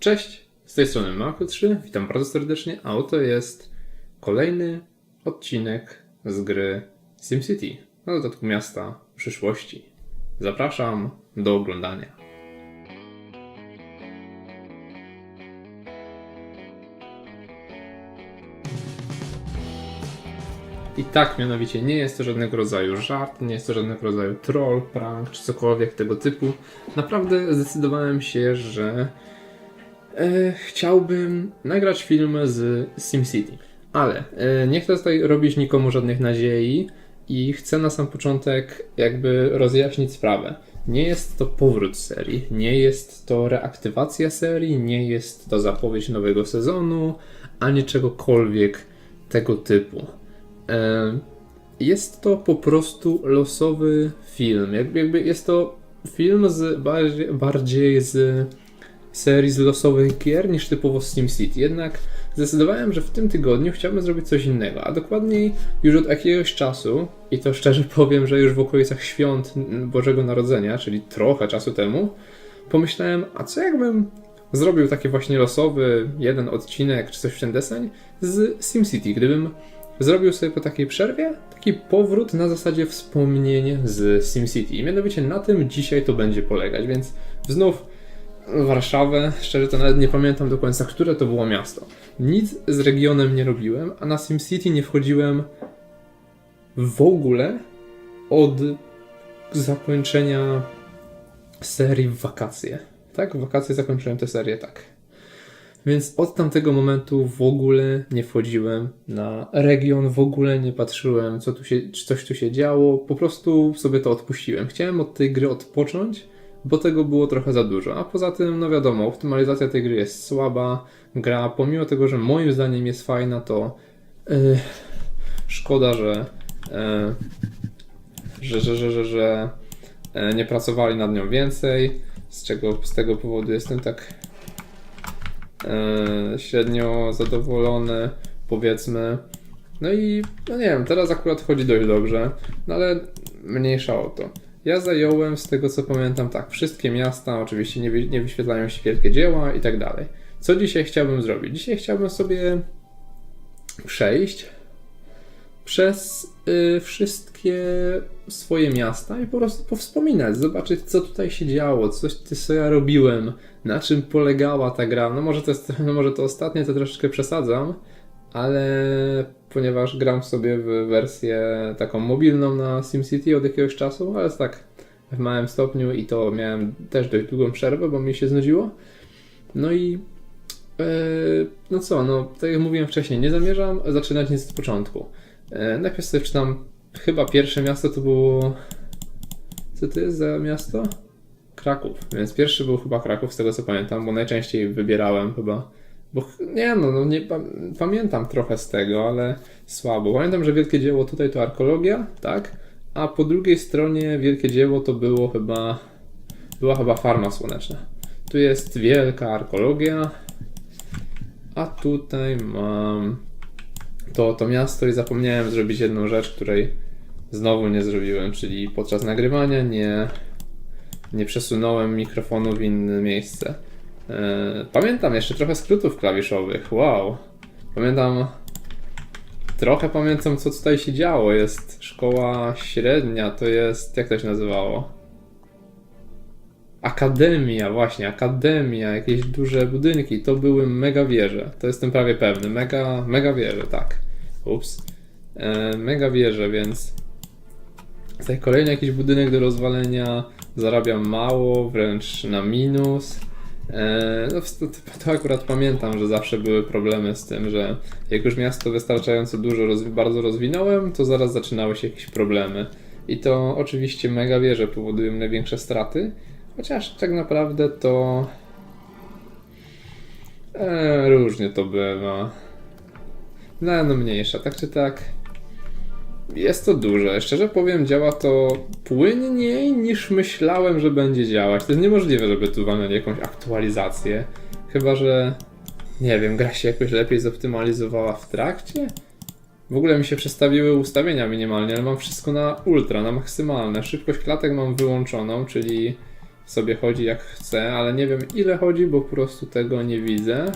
Cześć, z tej strony Mako 3, witam bardzo serdecznie, a oto jest kolejny odcinek z gry SimCity, na dodatku miasta przyszłości. Zapraszam do oglądania. I tak mianowicie nie jest to żadnego rodzaju żart, nie jest to żadnego rodzaju troll, prank czy cokolwiek tego typu. Naprawdę zdecydowałem się, że e, chciałbym nagrać film z SimCity. Ale e, nie chcę tutaj robić nikomu żadnych nadziei i chcę na sam początek jakby rozjaśnić sprawę. Nie jest to powrót serii, nie jest to reaktywacja serii, nie jest to zapowiedź nowego sezonu, ani czegokolwiek tego typu. E, Jest to po prostu losowy film. Jakby, jakby jest to film z bardziej, bardziej z serii z losowych gier niż typowo SimCity. Jednak zdecydowałem, że w tym tygodniu chciałbym zrobić coś innego, a dokładniej już od jakiegoś czasu, i to szczerze powiem, że już w okolicach świąt Bożego Narodzenia, czyli trochę czasu temu, pomyślałem, a co jakbym zrobił taki właśnie losowy jeden odcinek czy coś w ten deseń z SimCity, gdybym zrobił sobie po takiej przerwie taki powrót na zasadzie wspomnienie z SimCity. I mianowicie na tym dzisiaj to będzie polegać, więc znów Warszawę, szczerze to nawet nie pamiętam do końca, które to było miasto. Nic z regionem nie robiłem, a na SimCity nie wchodziłem w ogóle od zakończenia serii w wakacje. Tak, w wakacje zakończyłem tę serię, tak. Więc od tamtego momentu w ogóle nie wchodziłem na region, w ogóle nie patrzyłem, co tu się, czy coś tu się działo, po prostu sobie to odpuściłem. Chciałem od tej gry odpocząć, bo tego było trochę za dużo. A poza tym, no wiadomo, optymalizacja tej gry jest słaba. Gra, pomimo tego, że moim zdaniem jest fajna, to yy, szkoda, że, yy, że, że, że, że, że yy, nie pracowali nad nią więcej. Z czego z tego powodu jestem tak yy, średnio zadowolony, powiedzmy. No i no nie wiem, teraz akurat chodzi dość dobrze, no ale mniejsza o to. Ja zająłem z tego co pamiętam tak, wszystkie miasta, oczywiście nie, nie wyświetlają się wielkie dzieła i tak dalej. Co dzisiaj chciałbym zrobić? Dzisiaj chciałbym sobie przejść przez y, wszystkie swoje miasta i po prostu powspominać, zobaczyć co tutaj się działo, coś co ja robiłem, na czym polegała ta gra. No może to, jest, no może to ostatnie to troszeczkę przesadzam, ale ponieważ gram sobie w wersję taką mobilną na SimCity od jakiegoś czasu, ale jest tak w małym stopniu i to miałem też dość długą przerwę, bo mi się znudziło. No i e, no co, no tak jak mówiłem wcześniej, nie zamierzam zaczynać nic od początku. E, najpierw sobie czytam, chyba pierwsze miasto to było... Co to jest za miasto? Kraków, więc pierwszy był chyba Kraków, z tego co pamiętam, bo najczęściej wybierałem chyba bo nie no, no nie pa- pamiętam trochę z tego, ale słabo. Pamiętam, że wielkie dzieło tutaj to arkeologia, tak? A po drugiej stronie wielkie dzieło to było chyba była chyba farma słoneczna. Tu jest wielka arkeologia, a tutaj mam to, to miasto i zapomniałem zrobić jedną rzecz, której znowu nie zrobiłem, czyli podczas nagrywania nie, nie przesunąłem mikrofonu w inne miejsce. E, Pamiętam jeszcze trochę skrótów klawiszowych. Wow. Pamiętam. Trochę pamiętam, co tutaj się działo. Jest szkoła średnia, to jest. Jak to się nazywało? Akademia, właśnie, akademia, jakieś duże budynki. To były mega wieże. To jestem prawie pewny. Mega, mega wieże, tak. Ups. E, mega wieże, więc. Tutaj kolejny jakiś budynek do rozwalenia. Zarabiam mało, wręcz na minus. E, No, to, to akurat pamiętam, że zawsze były problemy z tym, że jak już miasto wystarczająco dużo, rozwi- bardzo rozwinąłem, to zaraz zaczynały się jakieś problemy. I to oczywiście mega wieże powodują największe straty, chociaż tak naprawdę to. E, różnie to bywa. No, no mniejsza, tak czy tak. Jest to duże. Szczerze powiem, działa to płynniej niż myślałem, że będzie działać. To jest niemożliwe, żeby tu walnęli jakąś aktualizację. Chyba, że nie wiem, gra się jakoś lepiej zoptymalizowała w trakcie? W ogóle mi się przestawiły ustawienia minimalnie, ale mam wszystko na ultra, na maksymalne. Szybkość klatek mam wyłączoną, czyli sobie chodzi jak chce, ale nie wiem ile chodzi, bo po prostu tego nie widzę.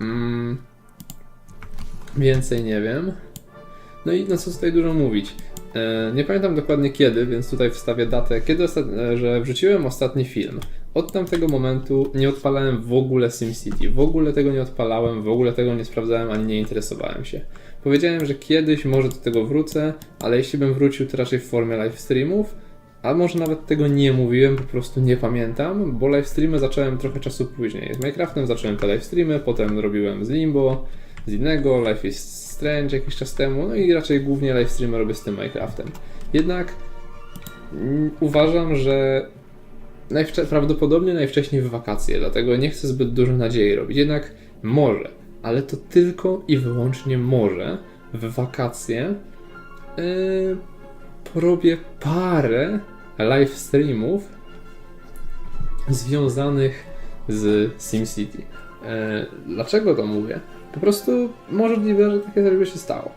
Mm, więcej nie wiem. No i no co tutaj dużo mówić. E, Nie pamiętam dokładnie kiedy, więc tutaj wstawię datę, kiedy e, że wrzuciłem ostatni film. Od tamtego momentu nie odpalałem w ogóle SimCity. W ogóle tego nie odpalałem, w ogóle tego nie sprawdzałem ani nie interesowałem się. Powiedziałem, że kiedyś może do tego wrócę, ale jeśli bym wrócił, to raczej w formie live streamów. A może nawet tego nie mówiłem, po prostu nie pamiętam, bo live streamy zacząłem trochę czasu później. Z Minecraftem zacząłem te live streamy, potem robiłem z Limbo, z innego, Life is Strange jakiś czas temu, no i raczej głównie live streamy robię z tym Minecraftem. Jednak mm, uważam, że najwcze- prawdopodobnie najwcześniej w wakacje, dlatego nie chcę zbyt dużo nadziei robić. Jednak może, ale to tylko i wyłącznie może w wakacje yy, porobię parę live streamów związanych z SimCity. E, Dlaczego to mówię? Po prostu możliwe, że takie coś by się stało.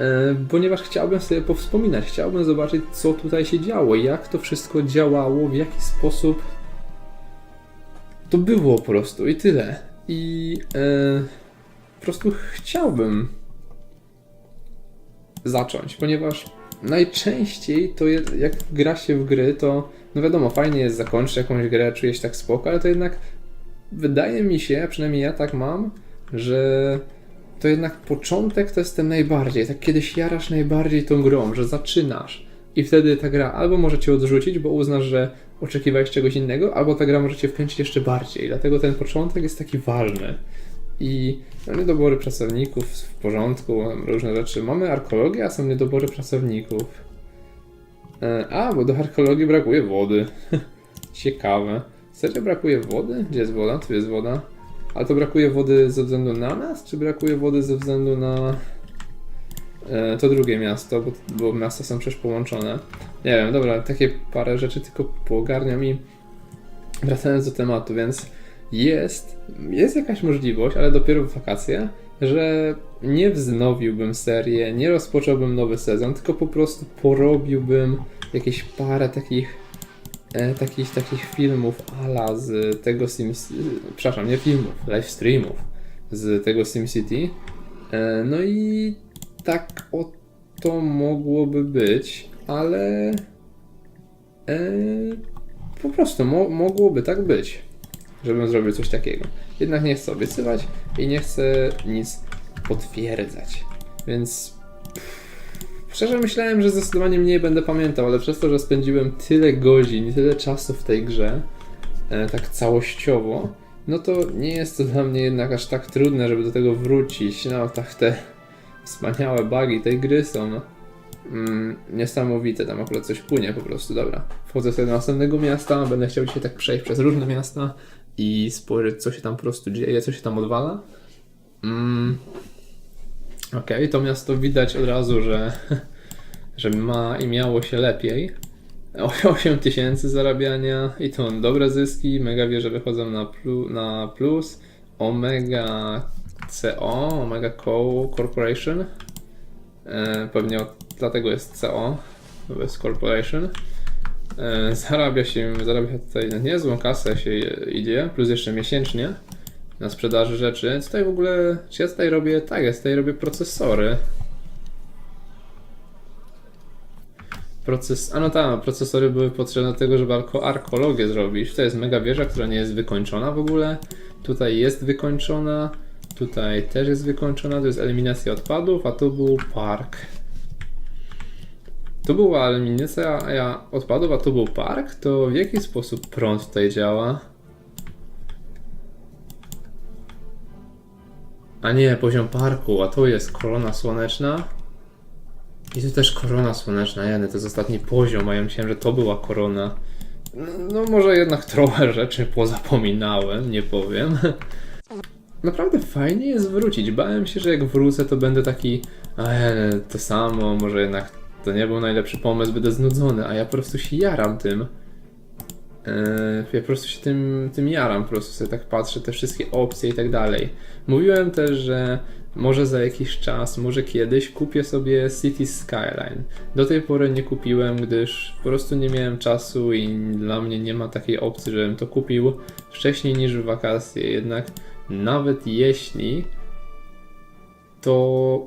E, Ponieważ chciałbym sobie powspominać, chciałbym zobaczyć, co tutaj się działo, jak to wszystko działało, w jaki sposób to było po prostu i tyle. I e, po prostu chciałbym zacząć, ponieważ najczęściej to jest, jak gra się w gry, to no wiadomo, fajnie jest zakończyć jakąś grę, czuję się tak spoko, ale to jednak wydaje mi się, przynajmniej ja tak mam, że to jednak początek to jest ten najbardziej, tak kiedyś jarasz najbardziej tą grą, że zaczynasz i wtedy ta gra albo może cię odrzucić, bo uznasz, że oczekiwałeś czegoś innego, albo ta gra może cię wkręcić jeszcze bardziej, dlatego ten początek jest taki ważny. I no, niedobory pracowników w porządku, różne rzeczy. Mamy arkeologię, a są niedobory pracowników. E, A, bo do archeologii brakuje wody. Ciekawe. Serio brakuje wody? Gdzie jest woda? Tu jest woda. Ale to brakuje wody ze względu na nas, czy brakuje wody ze względu na e, to drugie miasto, bo, bo miasta są przecież połączone. Nie wiem, dobra, takie parę rzeczy tylko poogarniam i wracając do tematu, więc jest, jest jakaś możliwość, ale dopiero w wakacje, że nie wznowiłbym serię, nie rozpocząłbym nowy sezon, tylko po prostu porobiłbym jakieś parę takich e, takich, takich filmów ala z tego Sims... Przepraszam, nie filmów, live streamów z tego SimCity. E, no i tak o to mogłoby być, ale e, po prostu mo mogłoby tak być, żebym zrobił coś takiego. Jednak nie chcę obiecywać i nie chcę nic potwierdzać, więc Szczerze myślałem, że zdecydowanie mniej będę pamiętał, ale przez to, że spędziłem tyle godzin tyle czasu w tej grze, e, tak całościowo, no to nie jest to dla mnie jednak aż tak trudne, żeby do tego wrócić. No tak te wspaniałe bugi tej gry są mm, niesamowite, tam akurat coś płynie po prostu, dobra. Wchodzę sobie do następnego miasta, będę chciał dzisiaj tak przejść przez różne miasta i spojrzeć co się tam po prostu dzieje, co się tam odwala. Mm. Okej, to miasto widać od razu, że, że ma i miało się lepiej. 8 tysięcy zarabiania i to dobre zyski, mega wieże wychodzą na, plu, na plus, Omega CO, Omega Co Corporation, e, pewnie od, dlatego jest CO, bo jest Corporation. E, zarabia się, zarabia tutaj niezłą kasę się idzie, plus jeszcze miesięcznie na sprzedaży rzeczy. Tutaj w ogóle, czy ja tutaj robię, tak, ja tutaj robię procesory. Proces, a no tak, procesory były potrzebne do tego, żeby arko, arkeologię zrobić. To jest mega wieża, która nie jest wykończona w ogóle. Tutaj jest wykończona. Tutaj też jest wykończona. To jest eliminacja odpadów, a tu był park. Tu była eliminacja odpadów, a tu był park. To w jaki sposób prąd tutaj działa? A nie, poziom parku, a to jest korona słoneczna. I tu też korona słoneczna, jeny, to jest ostatni poziom, a ja myślałem, że to była korona. No, może jednak trochę rzeczy pozapominałem, nie powiem. Naprawdę fajnie jest wrócić. Bałem się, że jak wrócę, to będę taki, e, to samo, może jednak to nie był najlepszy pomysł, będę znudzony, a ja po prostu się jaram tym. Eee, Ja po prostu się tym, tym jaram, po prostu sobie tak patrzę, te wszystkie opcje i tak dalej. Mówiłem też, że może za jakiś czas, może kiedyś kupię sobie City Skyline. Do tej pory nie kupiłem, gdyż po prostu nie miałem czasu i dla mnie nie ma takiej opcji, żebym to kupił wcześniej niż w wakacje. Jednak nawet jeśli, to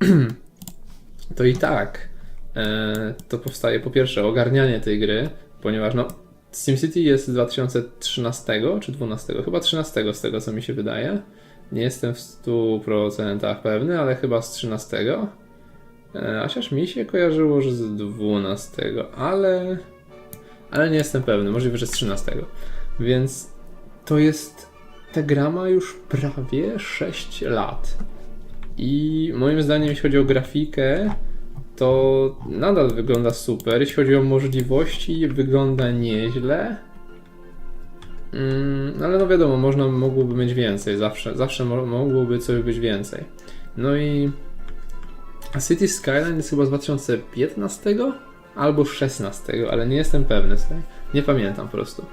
to i tak e, to powstaje po pierwsze ogarnianie tej gry, ponieważ no SimCity jest z 2013 czy 12, chyba 13 z tego co mi się wydaje. Nie jestem w 100% pewny, ale chyba z 13. E, chociaż mi się kojarzyło, że z 12, ale ale nie jestem pewny, możliwe, że z 13. Więc to jest ta gra ma już prawie 6 lat. I moim zdaniem, jeśli chodzi o grafikę, to nadal wygląda super. Jeśli chodzi o możliwości, wygląda nieźle. Mm, ale no wiadomo, można mogłoby mieć więcej, zawsze, zawsze mo- mogłoby coś być więcej. No i City Skyline jest chyba z 2015 albo 16, ale nie jestem pewny, słuchaj. nie pamiętam po prostu.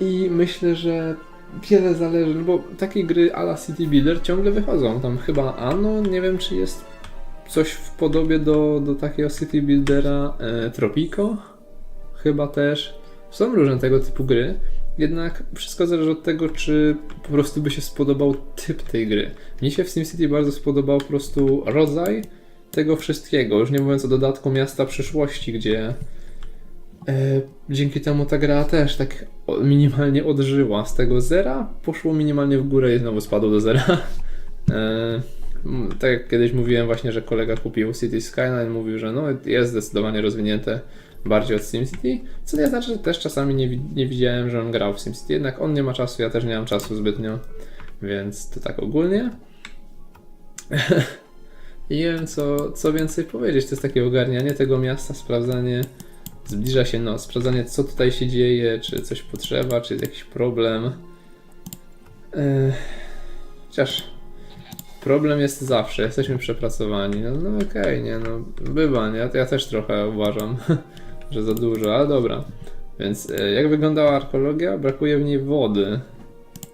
I myślę, że wiele zależy, no bo takie gry a la City Builder ciągle wychodzą. Tam chyba Ano, nie wiem czy jest coś w podobie do, do takiego City Buildera e, Tropico, chyba też. Są różne tego typu gry, jednak wszystko zależy od tego, czy po prostu by się spodobał typ tej gry. Mi się w SimCity bardzo spodobał po prostu rodzaj tego wszystkiego, już nie mówiąc o dodatku Miasta Przyszłości, gdzie e, dzięki temu ta gra też tak minimalnie odżyła. Z tego zera poszło minimalnie w górę i znowu spadło do zera. E, tak jak kiedyś mówiłem właśnie, że kolega kupił City Skyline, mówił, że no jest zdecydowanie rozwinięte bardziej od SimCity, co nie znaczy, że też czasami nie, nie widziałem, że on grał w SimCity, jednak on nie ma czasu, ja też nie mam czasu zbytnio, więc to tak ogólnie. I nie wiem, co, co więcej powiedzieć, to jest takie ogarnianie tego miasta, sprawdzanie, zbliża się noc, sprawdzanie, co tutaj się dzieje, czy coś potrzeba, czy jest jakiś problem. Ech, chociaż problem jest zawsze, jesteśmy przepracowani, no, no okej, nie, no bywa, nie, ja też trochę uważam, że za dużo, ale dobra. Więc e, jak wyglądała arkeologia? Brakuje w niej wody.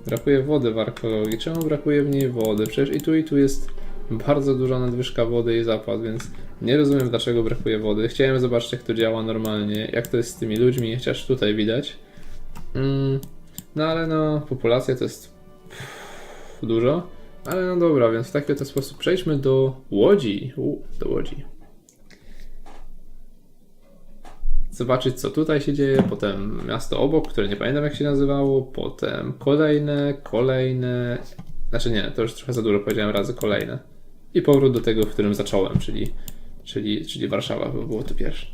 Brakuje wody w archeologii. Czemu brakuje w niej wody? Przecież i tu, i tu jest bardzo duża nadwyżka wody i zapad, więc nie rozumiem dlaczego brakuje wody. Chciałem zobaczyć jak to działa normalnie, jak to jest z tymi ludźmi, chociaż tutaj widać. Mm, no ale no, populacja to jest pff, dużo. Ale no dobra, więc w taki oto sposób przejdźmy do Łodzi. U, do Łodzi. Zobaczyć co tutaj się dzieje, potem miasto obok, które nie pamiętam jak się nazywało, potem kolejne, kolejne, znaczy nie, to już trochę za dużo powiedziałem razy kolejne. I powrót do tego, w którym zacząłem, czyli, czyli, czyli Warszawa, bo było to pierwsze.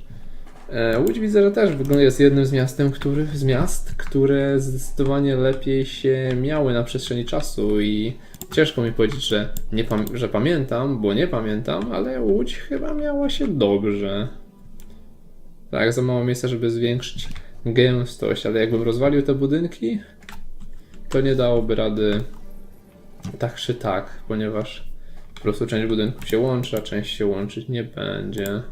E, Łódź widzę, że też wygląda jest jednym z miastem, który, z miast, które zdecydowanie lepiej się miały na przestrzeni czasu i ciężko mi powiedzieć, że, nie pam- że pamiętam, bo nie pamiętam, ale Łódź chyba miała się dobrze. Tak, za mało miejsca, żeby zwiększyć gęstość, ale jakbym rozwalił te budynki, to nie dałoby rady tak czy tak, ponieważ po prostu część budynków się łączy, a część się łączyć nie będzie.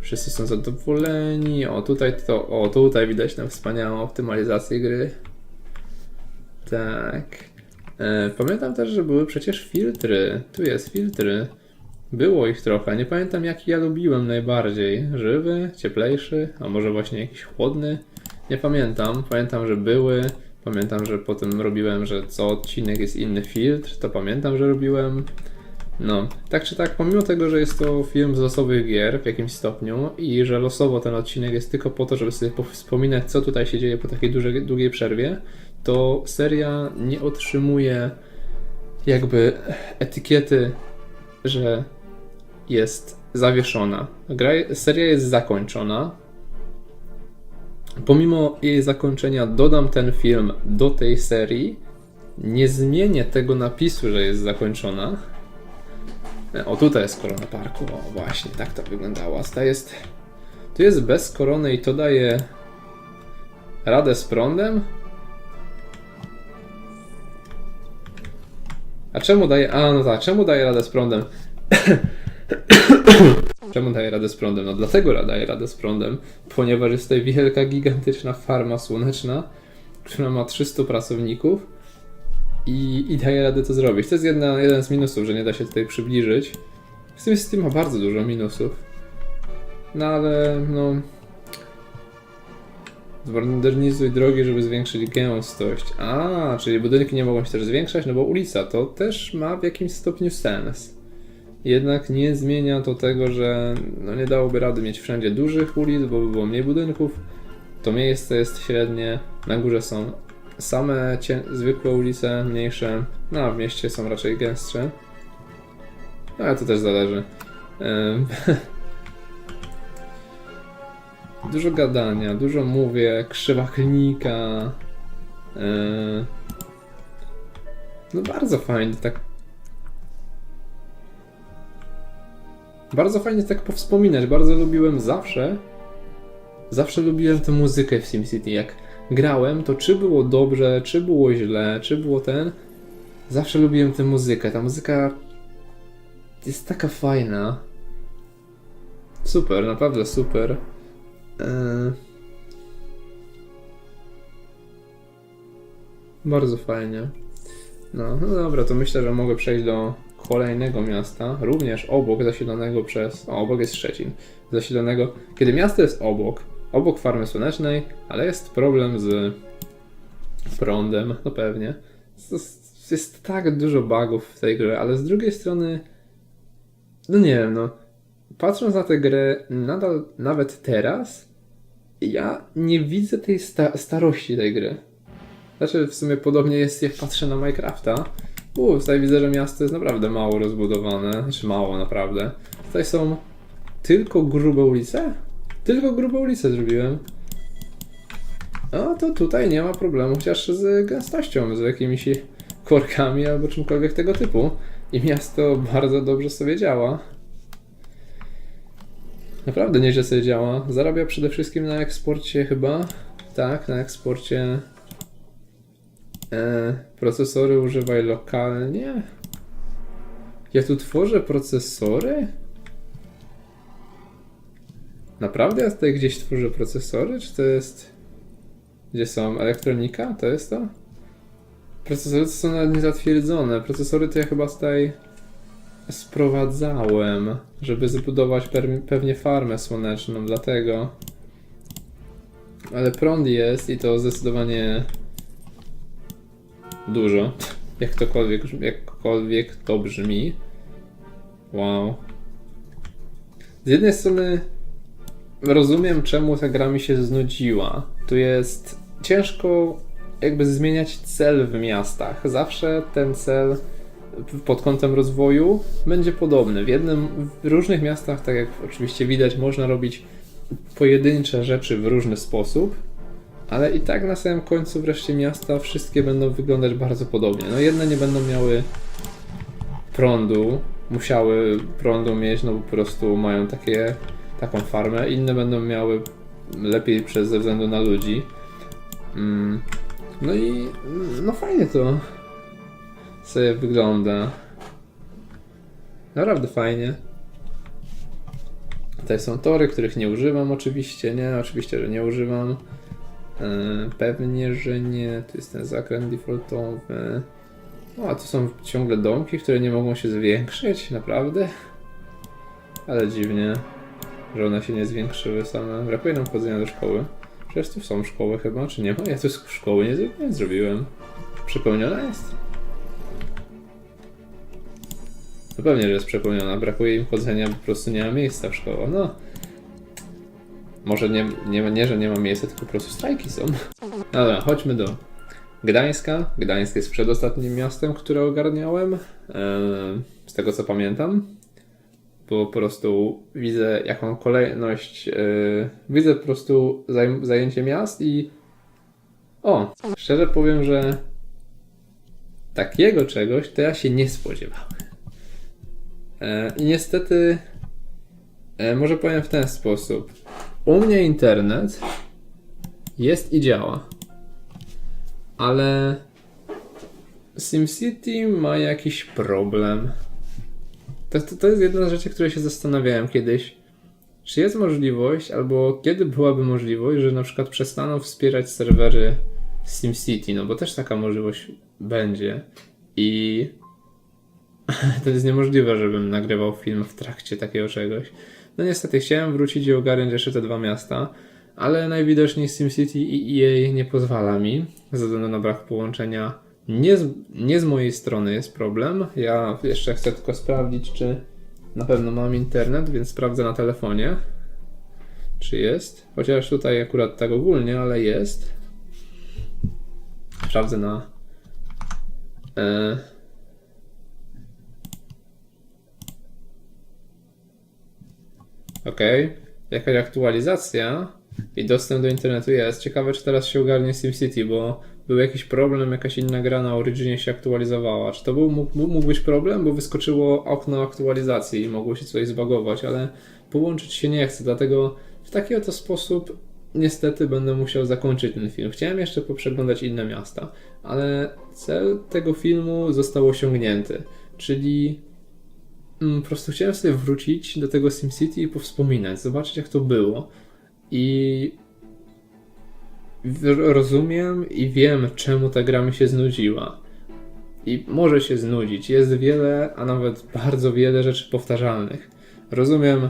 Wszyscy są zadowoleni. O, tutaj to, o, tutaj widać tę wspaniałą optymalizację gry. Tak. E, pamiętam też, że były przecież filtry. Tu jest filtry. Było ich trochę. Nie pamiętam jaki ja lubiłem najbardziej. Żywy, cieplejszy, a może właśnie jakiś chłodny. Nie pamiętam. Pamiętam, że były. Pamiętam, że potem robiłem, że co odcinek jest inny filtr. To pamiętam, że robiłem. No, tak czy tak, pomimo tego, że jest to film z losowych gier w jakimś stopniu i że losowo ten odcinek jest tylko po to, żeby sobie po- wspominać, co tutaj się dzieje po takiej dużej, długiej przerwie, to seria nie otrzymuje jakby etykiety, że jest zawieszona. Gra, seria jest zakończona. Pomimo jej zakończenia dodam ten film do tej serii. Nie zmienię tego napisu, że jest zakończona. O, tutaj jest korona parku. O, właśnie, tak to wyglądało. Ta jest. Tu jest bez korony i to daje radę z prądem? A czemu daje. A, no tak, czemu daje radę z prądem? czemu daje radę z prądem? No dlatego daje radę z prądem, ponieważ jest tutaj wielka, gigantyczna farma słoneczna, która ma 300 pracowników i, i daje radę to zrobić. To jest jedna, jeden z minusów, że nie da się tutaj przybliżyć. W tym systemie ma bardzo dużo minusów. No ale no... Zmodernizuj drogi, żeby zwiększyć gęstość. A, czyli budynki nie mogą się też zwiększać, no bo ulica to też ma w jakimś stopniu sens. Jednak nie zmienia to tego, że no nie dałoby rady mieć wszędzie dużych ulic, bo by było mniej budynków. To miejsce jest średnie, na górze są same zwykłe ulice, mniejsze, no a w mieście są raczej gęstsze. No ale to też zależy. Dużo gadania, dużo mówię, krzywa klinika. Em, No bardzo fajnie, tak. Bardzo fajnie tak powspominać, bardzo lubiłem zawsze. Zawsze lubiłem tę muzykę w SimCity. Jak grałem, to czy było dobrze, czy było źle, czy było ten. Zawsze lubiłem tę muzykę. Ta muzyka jest taka fajna. Super, naprawdę super. Eee... Bardzo fajnie. No, no dobra, to myślę, że mogę przejść do kolejnego miasta, również obok zasiedlonego przez. O, obok jest Szczecin. Zasiedlonego. Kiedy miasto jest obok, obok farmy słonecznej, ale jest problem z prądem, no pewnie. Jest, jest tak dużo bugów w tej grze, ale z drugiej strony. No nie wiem, no. Patrząc na tę grę, nadal, nawet teraz, ja nie widzę tej sta- starości tej gry. Znaczy, w sumie podobnie jest, jak patrzę na Minecrafta. U, tutaj widzę, że miasto jest naprawdę mało rozbudowane. Znaczy, mało naprawdę. Tutaj są tylko grube ulice? Tylko grube ulice zrobiłem. No to tutaj nie ma problemu, chociaż z gęstością, z jakimiś korkami albo czymkolwiek tego typu. I miasto bardzo dobrze sobie działa. Naprawdę nieźle sobie działa. Zarabia przede wszystkim na eksporcie chyba. Tak, na eksporcie E, procesory używaj lokalnie. Ja tu tworzę procesory? Naprawdę ja tutaj gdzieś tworzę procesory? Czy to jest. Gdzie są? Elektronika? To jest to? Procesory to są nawet niezatwierdzone. Procesory to ja chyba tutaj sprowadzałem, żeby zbudować pewnie farmę słoneczną, dlatego. Ale prąd jest i to zdecydowanie dużo. Jak tokolwiek, jakkolwiek to brzmi. Wow. Z jednej strony rozumiem, czemu ta gra mi się znudziła. Tu jest ciężko jakby zmieniać cel w miastach. Zawsze ten cel pod kątem rozwoju będzie podobny. W jednym, w różnych miastach, tak jak oczywiście widać, można robić pojedyncze rzeczy w różny sposób, ale i tak na samym końcu wreszcie miasta wszystkie będą wyglądać bardzo podobnie. No jedne nie będą miały prądu, musiały prądu mieć, no po prostu mają takie, taką farmę, inne będą miały lepiej przez ze względu na ludzi. Mm. No i no fajnie to sobie wygląda. Naprawdę fajnie. Tutaj są tory, których nie używam oczywiście, nie? Oczywiście, że nie używam. E, Pewnie, że nie. Tu jest ten zakręt defaultowy. O, a tu są ciągle domki, które nie mogą się zwiększyć, naprawdę? Ale dziwnie, że one się nie zwiększyły same. Brakuje nam chodzenia do szkoły. Przecież tu są szkoły chyba, czy nie ma? Ja tu szkoły nie zrobiłem. Przepełniona jest? No pewnie, że jest przepełniona. Brakuje im chodzenia, po prostu nie ma miejsca w szkołach. No. Może nie, nie, nie, że nie ma miejsca, tylko po prostu strajki są. Dobra, chodźmy do Gdańska. Gdańsk jest przedostatnim miastem, które ogarniałem. Eee, z tego co pamiętam. Bo po prostu widzę jaką kolejność. Eee, widzę po prostu zaj- zajęcie miast i. O, szczerze powiem, że takiego czegoś to ja się nie spodziewałem. Eee, I niestety. E, może powiem w ten sposób. U mnie internet jest i działa. Ale SimCity ma jakiś problem. To, to, to jest jedna z rzeczy, które się zastanawiałem kiedyś. Czy jest możliwość, albo kiedy byłaby możliwość, że na przykład przestaną wspierać serwery SimCity, no bo też taka możliwość będzie i to jest niemożliwe, żebym nagrywał film w trakcie takiego czegoś. No niestety chciałem wrócić i ogarnąć jeszcze te dwa miasta, ale najwidoczniej SimCity i EA nie pozwala mi, ze względu na brak połączenia. Nie z, nie z mojej strony jest problem. Ja jeszcze chcę tylko sprawdzić, czy na pewno mam internet, więc sprawdzę na telefonie, czy jest. Chociaż tutaj akurat tak ogólnie, ale jest. Sprawdzę na. E, Okej, jakaś aktualizacja i dostęp do internetu jest. Ciekawe, czy teraz się ogarnie SimCity, bo był jakiś problem, jakaś inna gra na Originie się aktualizowała. Czy to był, mógł, mógł być problem, bo wyskoczyło okno aktualizacji i mogło się coś zbagować, ale połączyć się nie chce, dlatego w taki oto sposób niestety będę musiał zakończyć ten film. Chciałem jeszcze poprzeglądać inne miasta, ale cel tego filmu został osiągnięty, czyli po prostu chciałem sobie wrócić do tego SimCity i powspominać, zobaczyć jak to było. I rozumiem i wiem, czemu ta gra mi się znudziła. I może się znudzić. Jest wiele, a nawet bardzo wiele rzeczy powtarzalnych. Rozumiem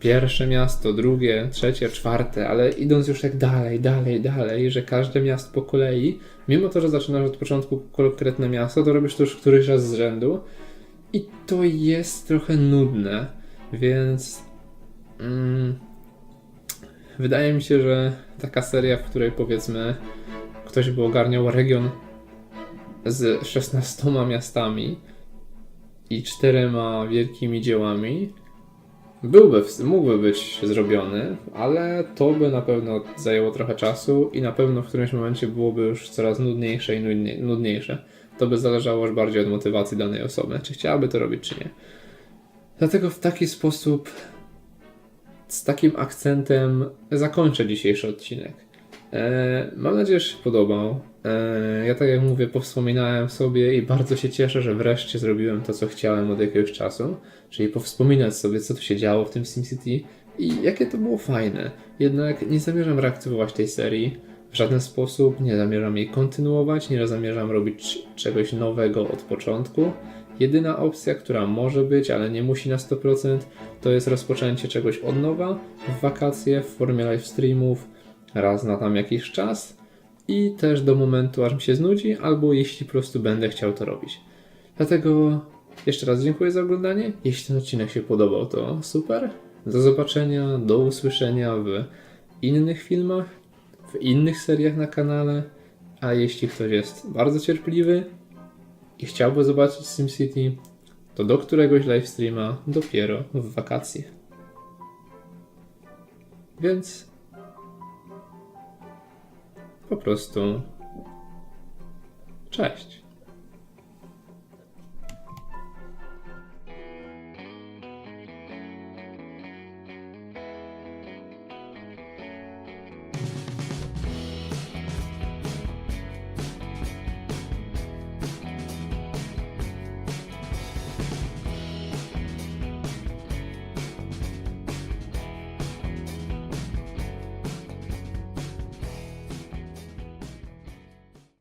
pierwsze miasto, drugie, trzecie, czwarte, ale idąc już tak dalej, dalej, dalej, że każde miasto po kolei, mimo to, że zaczynasz od początku konkretne miasto, to robisz to już któryś raz z rzędu i to jest trochę nudne, więc mm, wydaje mi się, że taka seria, w której powiedzmy ktoś by ogarniał region z 16 miastami i czterema wielkimi dziełami, byłby, mógłby być zrobiony, ale to by na pewno zajęło trochę czasu i na pewno w którymś momencie byłoby już coraz nudniejsze i nudnie- nudniejsze. To by zależało już bardziej od motywacji danej osoby, czy chciałaby to robić, czy nie. Dlatego w taki sposób, z takim akcentem zakończę dzisiejszy odcinek. E, mam nadzieję, że się podobał. E, ja tak jak mówię, powspominałem sobie i bardzo się cieszę, że wreszcie zrobiłem to, co chciałem od jakiegoś czasu, czyli powspominać sobie, co tu się działo w tym SimCity i jakie to było fajne. Jednak nie zamierzam reaktywować tej serii w żaden sposób, nie zamierzam jej kontynuować, nie zamierzam robić czegoś nowego od początku. Jedyna opcja, która może być, ale nie musi na 100%, to jest rozpoczęcie czegoś od nowa w wakacje w formie live streamów raz na tam jakiś czas i też do momentu, aż mi się znudzi, albo jeśli po prostu będę chciał to robić. Dlatego jeszcze raz dziękuję za oglądanie. Jeśli ten odcinek się podobał, to super. Do zobaczenia, do usłyszenia w innych filmach, w innych seriach na kanale. A jeśli ktoś jest bardzo cierpliwy i chciałby zobaczyć SimCity, to do któregoś livestreama dopiero w wakacje. Więc po prostu cześć.